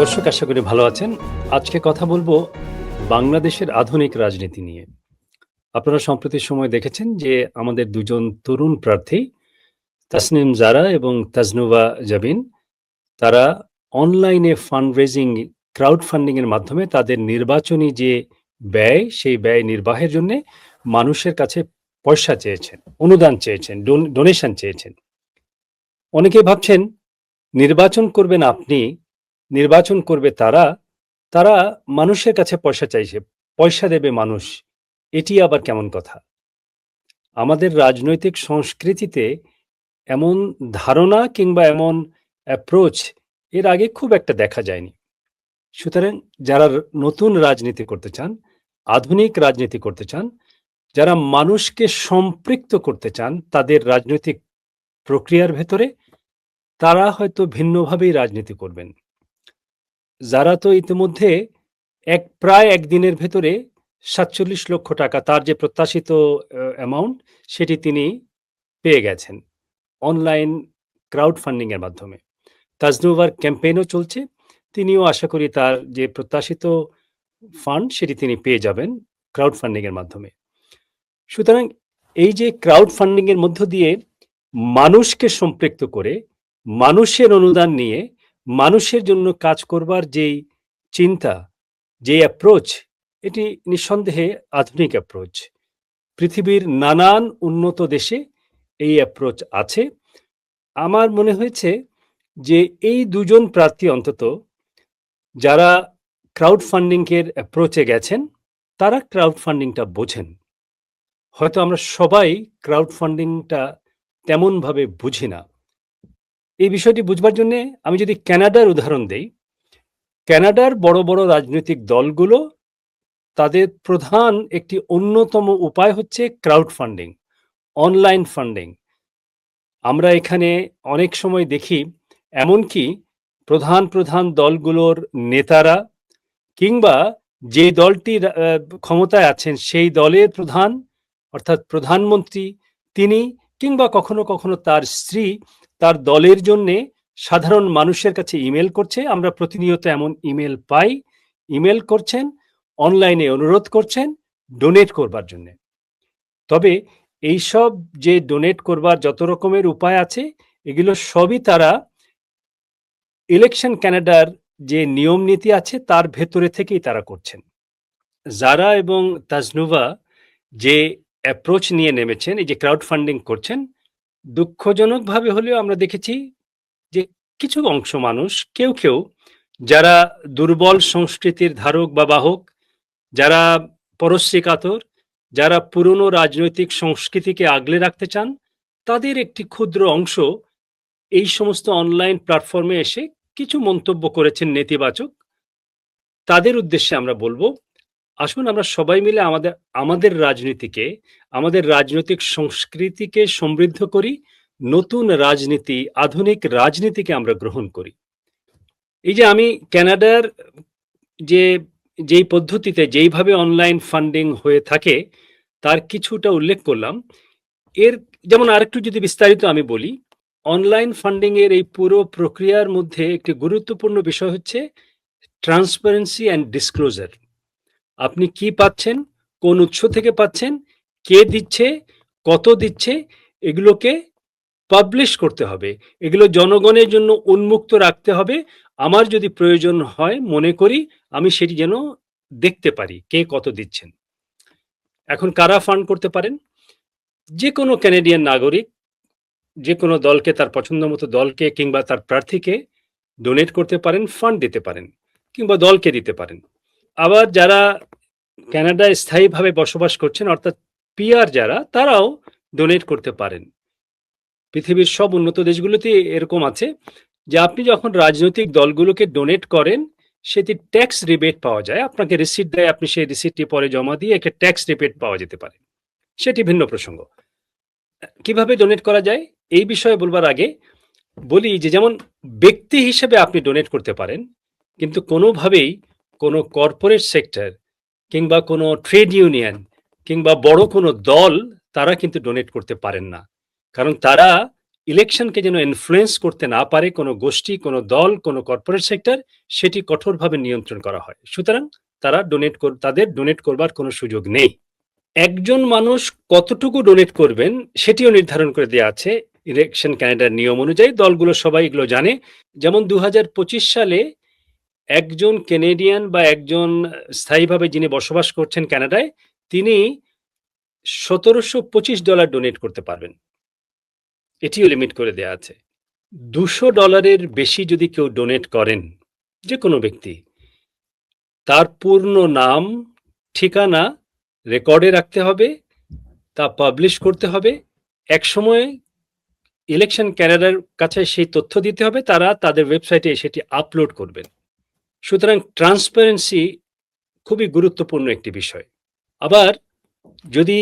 দর্শক, আশা করি ভালো আছেন। আজকে কথা বলব বাংলাদেশের আধুনিক রাজনীতি নিয়ে। আপনারা সম্প্রতি সময় দেখেছেন যে আমাদের দুজন তরুণ প্রার্থী, তাসনিম জারা এবং তাজনুবা জাবিন, তারা অনলাইনে ফান্ড রেজিং ক্রাউড ফান্ডিং এর মাধ্যমে তাদের নির্বাচনী যে ব্যয়, সেই ব্যয় নির্বাহের জন্য মানুষের কাছে পয়সা চেয়েছেন, অনুদান চেয়েছেন ডোনেশন চেয়েছেন। অনেকে ভাবছেন, নির্বাচন করবেন আপনি নির্বাচন করবে তারা তারা মানুষের কাছে পয়সা চাইছে, পয়সা দেবে মানুষ। এটি আবার কেমন কথা? আমাদের রাজনৈতিক সংস্কৃতিতে এমন ধারণা কিংবা এমন অ্যাপ্রোচ এর আগে খুব একটা দেখা যায়নি। সুতরাং যারা নতুন রাজনীতি করতে চান, আধুনিক রাজনীতি করতে চান, যারা মানুষকে সম্পৃক্ত করতে চান তাদের রাজনৈতিক প্রক্রিয়ার ভেতরে, তারা হয়তো ভিন্নভাবেই রাজনীতি করবেন। যারা তো ইতিমধ্যে এক, প্রায় একদিনের ভেতরে সাতচল্লিশ লক্ষ টাকা তার যে প্রত্যাশিত অ্যামাউন্ট সেটি তিনি পেয়ে গেছেন অনলাইন ক্রাউড ফান্ডিং এর মাধ্যমে। তাজনুভার ক্যাম্পেইনও চলছে। তিনিও আশা করি তার যে প্রত্যাশিত ফান্ড সেটি তিনি পেয়ে যাবেন ক্রাউড ফান্ডিং এর মাধ্যমে। সুতরাং এই যে ক্রাউড ফান্ডিং এর মধ্য দিয়ে মানুষকে সম্পৃক্ত করে মানুষের অনুদান নিয়ে মানুষের জন্য কাজ করবার যেই চিন্তা যে অ্যাপ্রোচ এটি নিঃসন্দেহে আধুনিক অ্যাপ্রোচ পৃথিবীর নানান উন্নত দেশে এই অ্যাপ্রোচ আছে। আমার মনে হয়েছে যে এই দুজন প্রার্থী অন্তত, যারা ক্রাউড ফান্ডিংয়ের অ্যাপ্রোচে গেছেন, তারা ক্রাউড ফান্ডিংটা বোঝেন। হয়তো আমরা সবাই ক্রাউড ফান্ডিংটা তেমনভাবে বুঝি না। এই বিষয়টি বুঝবার জন্য আমি যদি ক্যানাডার উদাহরণ দেই, ক্যানাডার বড় বড় রাজনৈতিক দলগুলো তাদের প্রধান একটি অন্যতম উপায় হচ্ছে ক্রাউড ফান্ডিং অনলাইন ফান্ডিং আমরা এখানে অনেক সময় দেখি এমনকি প্রধান প্রধান দলগুলোর নেতারা কিংবা যে দলটি ক্ষমতায় আছেন সেই দলের প্রধান, অর্থাৎ প্রধানমন্ত্রী, তিনি কিংবা কখনো কখনো তার স্ত্রী তার দলের জন্যে সাধারণ মানুষের কাছে ইমেল করছে। আমরা প্রতিনিয়ত এমন ইমেল পাই। ইমেল করছেন, অনলাইনে অনুরোধ করছেন, ডোনেট করবার জন্য। তবে এইসব যে ডোনেট করবার যত রকমের উপায় আছে, এগুলো সবই তারা ইলেকশন ক্যানাডার যে নিয়ম নীতি আছে, তার ভেতরে থেকেই তারা করছেন। যারা এবং তাজনুভা যে অ্যাপ্রোচ নিয়ে নেমেছেন, এই যে ক্রাউড ফান্ডিং করছেন দুঃখজনকভাবে হলেও আমরা দেখেছি যে কিছু অংশ মানুষ, কেউ কেউ, যারা দুর্বল সংস্কৃতির ধারক বা বাহক, যারা পরশ্রী কাতর, যারা পুরনো রাজনৈতিক সংস্কৃতিকে আগলে রাখতে চান, তাদের একটি ক্ষুদ্র অংশ এই সমস্ত অনলাইন প্ল্যাটফর্মে এসে কিছু মন্তব্য করেছেন নেতিবাচক। তাদের উদ্দেশ্যে আমরা বলব আসুন আমরা সবাই মিলে আমাদের আমাদের রাজনীতিকে, আমাদের রাজনৈতিক সংস্কৃতিকে সমৃদ্ধ করি, নতুন রাজনীতি, আধুনিক রাজনীতিকে আমরা গ্রহণ করি। এই যে আমি ক্যানাডার যে, যেই পদ্ধতিতে, যেইভাবে অনলাইন ফান্ডিং হয়ে থাকে, তার কিছুটা উল্লেখ করলাম। এর যেমন আরেকটু যদি বিস্তারিত আমি বলি, অনলাইন ফান্ডিং এর এই পুরো প্রক্রিয়ার মধ্যে একটি গুরুত্বপূর্ণ বিষয় হচ্ছে, ট্রান্সপারেন্সি অ্যান্ড ডিসক্লোজার। আপনি কি পাচ্ছেন? কোন উৎস থেকে পাচ্ছেন? কে দিচ্ছে? কত দিচ্ছে? এগুলোকে পাবলিশ করতে হবে। এগুলো জনগণের জন্য উন্মুক্ত রাখতে হবে। আমার যদি প্রয়োজন হয়, মনে করি, আমি সেটি যেন দেখতে পারি, কে কত দিচ্ছেন। এখন কারা ফান্ড করতে পারেন? যে কোনো ক্যানেডিয়ান নাগরিক যে কোনো দলকে তার পছন্দ মতো দলকে কিংবা তার প্রার্থীকে ডোনেট করতে পারেন ফান্ড দিতে পারেন, কিংবা দলকে দিতে পারেন। আবার যারা ক্যানাডায় স্থায়ীভাবে বসবাস করছেন, অর্থাৎ পিআর যারা, তারাও ডোনেট করতে পারেন। পৃথিবীর সব উন্নত দেশগুলোতে এরকম আছে যে আপনি যখন রাজনৈতিক দলগুলোকে ডোনেট করেন, সেটি ট্যাক্স রিবেট পাওয়া যায়। আপনাকে রিসিট দেয়, আপনি সেই রিসিটটি পরে জমা দিয়ে একটা ট্যাক্স রিবেট পাওয়া যেতে পারে। সেটি ভিন্ন প্রসঙ্গ। কীভাবে ডোনেট করা যায়? এই বিষয়ে বলবার আগে বলি যে যেমন ব্যক্তি হিসেবে আপনি ডোনেট করতে পারেন, কিন্তু কোনোভাবেই কোনো কর্পোরেট সেক্টর কিংবা কোনো ট্রেড ইউনিয়ন কিংবা বড় কোনো দল, তারা কিন্তু ডোনেট করতে পারেন না। কারণ তারা ইলেকশনকে যেন ইনফ্লুয়েন্স করতে না পারে, কোনো গোষ্ঠী, কোনো দল, কোনো কর্পোরেট সেক্টর সেটি কঠোরভাবে নিয়ন্ত্রণ করা হয়। সুতরাং তারা ডোনেট তাদের ডোনেট করবার কোনো সুযোগ নেই। একজন মানুষ কতটুকু ডোনেট করবেন, সেটিও নির্ধারণ করে দেওয়া আছে ইলেকশন ক্যানাডার নিয়ম অনুযায়ী। দলগুলো সবাই এগুলো জানে। যেমন দু হাজার পঁচিশ সালে একজন কেনেডিয়ান বা একজন স্থায়ীভাবে যিনি বসবাস করছেন কানাডায় তিনি সতেরোশো পঁচিশ ডলার ডোনেট করতে পারবেন। এটিও লিমিট করে দেয়া আছে। দুশো ডলারের বেশি যদি কেউ ডোনেট করেন যে কোনো ব্যক্তি, তার পূর্ণ নাম, ঠিকানা রেকর্ডে রাখতে হবে, তা পাবলিশ করতে হবে। এক সময় ইলেকশন ক্যানাডার কাছে সেই তথ্য দিতে হবে, তারা তাদের ওয়েবসাইটে সেটি আপলোড করবেন। সুতরাং ট্রান্সপারেন্সি খুবই গুরুত্বপূর্ণ একটি বিষয়। আবার যদি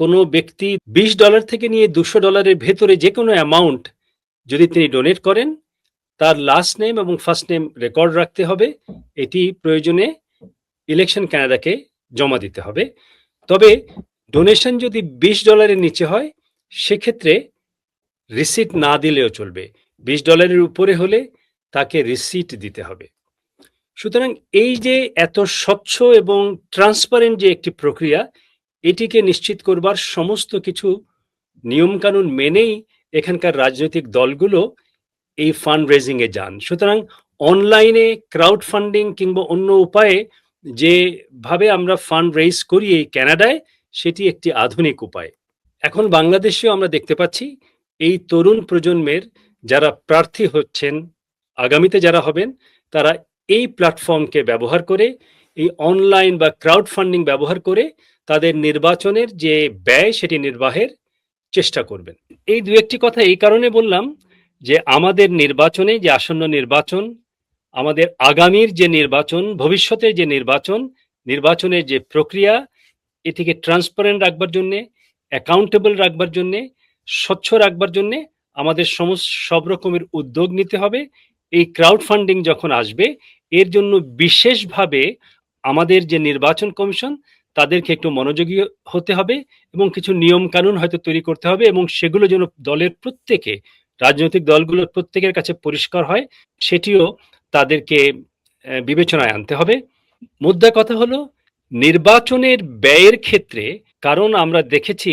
কোনো ব্যক্তি বিশ ডলার থেকে নিয়ে দুশো ডলারের ভেতরে যে কোনো অ্যামাউন্ট যদি তিনি ডোনেট করেন, তার লাস্ট নেম এবং ফার্স্ট নেম রেকর্ড রাখতে হবে। এটি প্রয়োজনে ইলেকশন ক্যানাডাকে জমা দিতে হবে। তবে ডোনেশন যদি বিশ ডলারের নিচে হয়, সেক্ষেত্রে রিসিট না দিলেও চলবে। বিশ ডলারের উপরে হলে তাকে রিসিট দিতে হবে। সুতরাং এই যে এত স্বচ্ছ এবং ট্রান্সপারেন্ট যে একটি প্রক্রিয়া, এটিকে নিশ্চিত করবার সমস্ত কিছু নিয়মকানুন মেনেই এখানকার রাজনৈতিক দলগুলো এই ফান্ড রেজিংয়ে যান। সুতরাং অনলাইনে ক্রাউড ফান্ডিং কিংবা অন্য উপায়ে যেভাবে আমরা ফান্ড রেজ করি এই ক্যানাডায় সেটি একটি আধুনিক উপায়। এখন বাংলাদেশেও আমরা দেখতে পাচ্ছি, এই তরুণ প্রজন্মের যারা প্রার্থী হচ্ছেন, আগামীতে যারা হবেন, তারা এই প্ল্যাটফর্মকে ব্যবহার করে, এই অনলাইন বা ক্রাউড ফান্ডিং ব্যবহার করে তাদের নির্বাচনের যে ব্যয় সেটি নির্বাহের চেষ্টা করবেন। এই দু একটি কথা এই কারণে বললাম যে আমাদের নির্বাচনে যে আসন্ন নির্বাচন, আমাদের আগামীর যে নির্বাচন, ভবিষ্যতের যে নির্বাচন, নির্বাচনের যে প্রক্রিয়া, এটিকে ট্রান্সপারেন্ট রাখবার জন্যে অ্যাকাউন্টেবল রাখবার জন্যে, স্বচ্ছ রাখবার জন্যে আমাদের সমস্ত সব রকমের উদ্যোগ নিতে হবে। এই ক্রাউড ফান্ডিং যখন আসবে, এর জন্য বিশেষভাবে আমাদের যে নির্বাচন কমিশন, তাদেরকে একটু মনোযোগী হতে হবে এবং কিছু নিয়ম কানুন হয়তো তৈরি করতে হবে এবং সেগুলো যেন দলের প্রত্যেকে, রাজনৈতিক দলগুলোর প্রত্যেকের কাছে পরিষ্কার হয়, সেটিও তাদেরকে বিবেচনায় আনতে হবে। মুদ্রা কথা হলো, নির্বাচনের ব্যয়ের ক্ষেত্রে, কারণ আমরা দেখেছি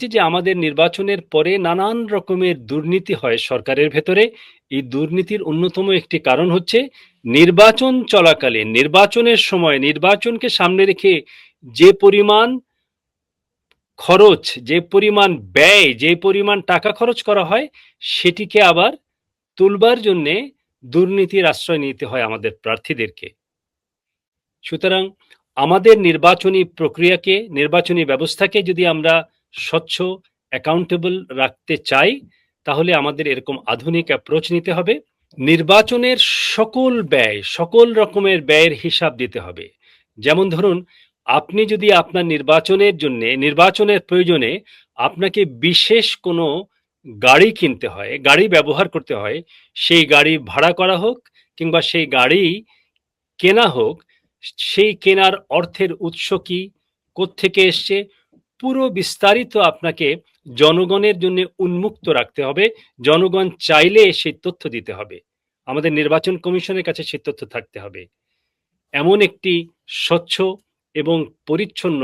যে আমাদের নির্বাচনের পরে নানান রকমের দুর্নীতি হয় সরকারের ভেতরে এই দুর্নীতির অন্যতম একটি কারণ হচ্ছে নির্বাচন চলাকালে নির্বাচনের সময় নির্বাচনকে সামনে রেখে যে পরিমাণ খরচ, যে পরিমাণ ব্যয়, যে পরিমাণ টাকা খরচ করা হয়, সেটিকে আবার তুলবার জন্যে দুর্নীতির আশ্রয় নিতে হয় আমাদের প্রার্থীদেরকে। সুতরাং আমাদের নির্বাচনী প্রক্রিয়াকে, নির্বাচনী ব্যবস্থাকে যদি আমরা স্বচ্ছ অ্যাকাউন্টেবল রাখতে চাই তাহলে আমাদের এরকম আধুনিক অ্যাপ্রোচ নিতে হবে। নির্বাচনের সকল ব্যয়, সকল রকমের ব্যয়ের হিসাব দিতে হবে। যেমন ধরুন, আপনি যদি আপনার নির্বাচনের জন্য, নির্বাচনের প্রয়োজনে আপনাকে বিশেষ কোনো গাড়ি কিনতে হয়, গাড়ি ব্যবহার করতে হয়, সেই গাড়ি ভাড়া করা হোক কিংবা সেই গাড়ি কেনা হোক, সেই কেনার অর্থের উৎস কি থেকে এসছে, পুরো বিস্তারিত আপনাকে জনগণের জন্য উন্মুক্ত রাখতে হবে। জনগণ চাইলে সেই তথ্য দিতে হবে। আমাদের নির্বাচন কমিশনের কাছে সেই তথ্য থাকতে হবে। এমন একটি স্বচ্ছ এবং পরিচ্ছন্ন,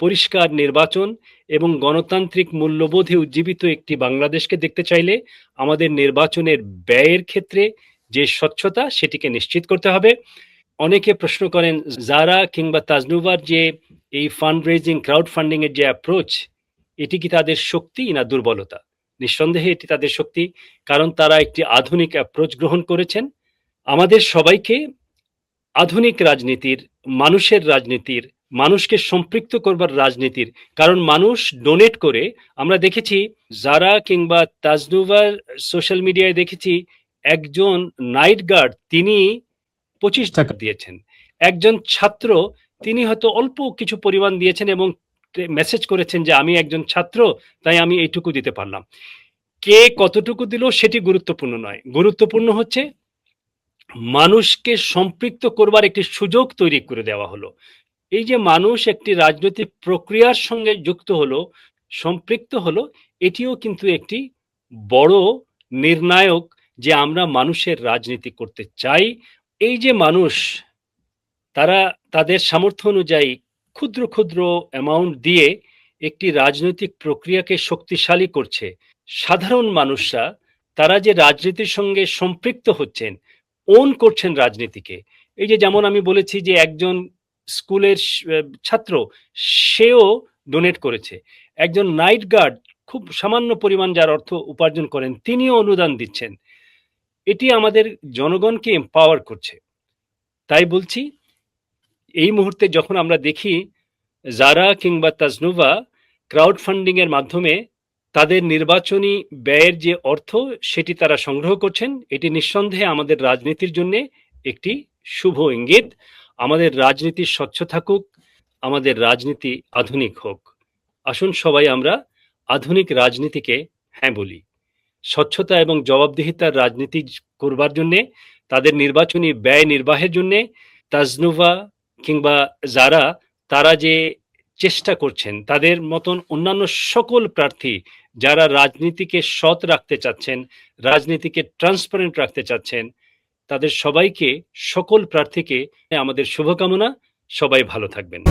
পরিষ্কার নির্বাচন এবং গণতান্ত্রিক মূল্যবোধে উজ্জীবিত একটি বাংলাদেশকে দেখতে চাইলে আমাদের নির্বাচনের ব্যয়ের ক্ষেত্রে যে স্বচ্ছতা, সেটিকে নিশ্চিত করতে হবে। অনেকে প্রশ্ন করেন, যারা কিংবা তাজনুবার যে এই ফান্ড রেজিং ক্রাউড ফান্ডিং এর যে অ্যাপ্রোচ এটি কি তাদের শক্তি না দুর্বলতা? নিঃসন্দেহে এটি তাদের শক্তি, কারণ তারা একটি আধুনিক অ্যাপ্রোচ গ্রহণ করেছেন। আমাদের সবাইকে আধুনিক রাজনীতির, মানুষের রাজনীতির, মানুষকে সম্পৃক্ত করবার রাজনীতির, কারণ মানুষ ডোনেট করে, আমরা দেখেছি যারা কিংবা তাজনুভার সোশ্যাল মিডিয়ায় দেখেছি একজন নাইট গার্ড তিনি পঁচিশ টাকা দিয়েছেন। একজন ছাত্র তিনি হয়তো অল্প কিছু পরিমাণ দিয়েছেন এবং মেসেজ করেছেন যে আমি একজন ছাত্র, তাই আমি এইটুকু দিতে পারলাম। কে কতটুকু দিল সেটি গুরুত্বপূর্ণ নয়। গুরুত্বপূর্ণ হচ্ছে মানুষকে সম্পৃক্ত করবার একটি সুযোগ তৈরি করে দেওয়া হলো। এই যে মানুষ একটি রাজনৈতিক প্রক্রিয়ার সঙ্গে যুক্ত হলো, সম্পৃক্ত হলো, এটিও কিন্তু একটি বড় নির্ণায়ক যে আমরা মানুষের রাজনীতি করতে চাই। এই যে মানুষ, তারা তাদের সামর্থ্য অনুযায়ী ক্ষুদ্র ক্ষুদ্র অ্যামাউন্ট দিয়ে একটি রাজনৈতিক প্রক্রিয়াকে শক্তিশালী করছে। সাধারণ মানুষরা, তারা যে রাজনীতির সঙ্গে সম্পৃক্ত হচ্ছেন ওন করছেন রাজনীতিকে। এই যে যেমন আমি বলেছি যে একজন স্কুলের ছাত্র, সেও ডোনেট করেছে। একজন নাইট গার্ড খুব সামান্য পরিমাণ যার অর্থ উপার্জন করেন, তিনিও অনুদান দিচ্ছেন। এটি আমাদের জনগণকে এম্পাওয়ার করছে। তাই বলছি এই মুহূর্তে যখন আমরা দেখি জারা কিংবা তাজনুভা ক্রাউড ফান্ডিং এর মাধ্যমে তাদের নির্বাচনী ব্যয়ের যে অর্থ সেটি তারা সংগ্রহ করছেন, এটি নিঃসন্দেহে আমাদের রাজনীতির জন্য একটি শুভ ইঙ্গিত। আমাদের রাজনীতি স্বচ্ছ থাকুক, আমাদের রাজনীতি আধুনিক হোক। আসুন সবাই আমরা আধুনিক রাজনীতিকে হ্যাঁ বলি। স্বচ্ছতা এবং জবাবদিহিতার রাজনীতি করবার জন্যে, তাদের নির্বাচনী ব্যয় নির্বাহের জন্যে তাজনুভা কিংবা যারা, তারা যে চেষ্টা করছেন, তাদের মতন অন্যান্য সকল প্রার্থী যারা রাজনীতিকে সৎ রাখতে চাচ্ছেন, রাজনীতিকে ট্রান্সপারেন্ট রাখতে চাচ্ছেন, তাদের সবাইকে, সকল প্রার্থীকে আমাদের শুভকামনা। সবাই ভালো থাকবেন।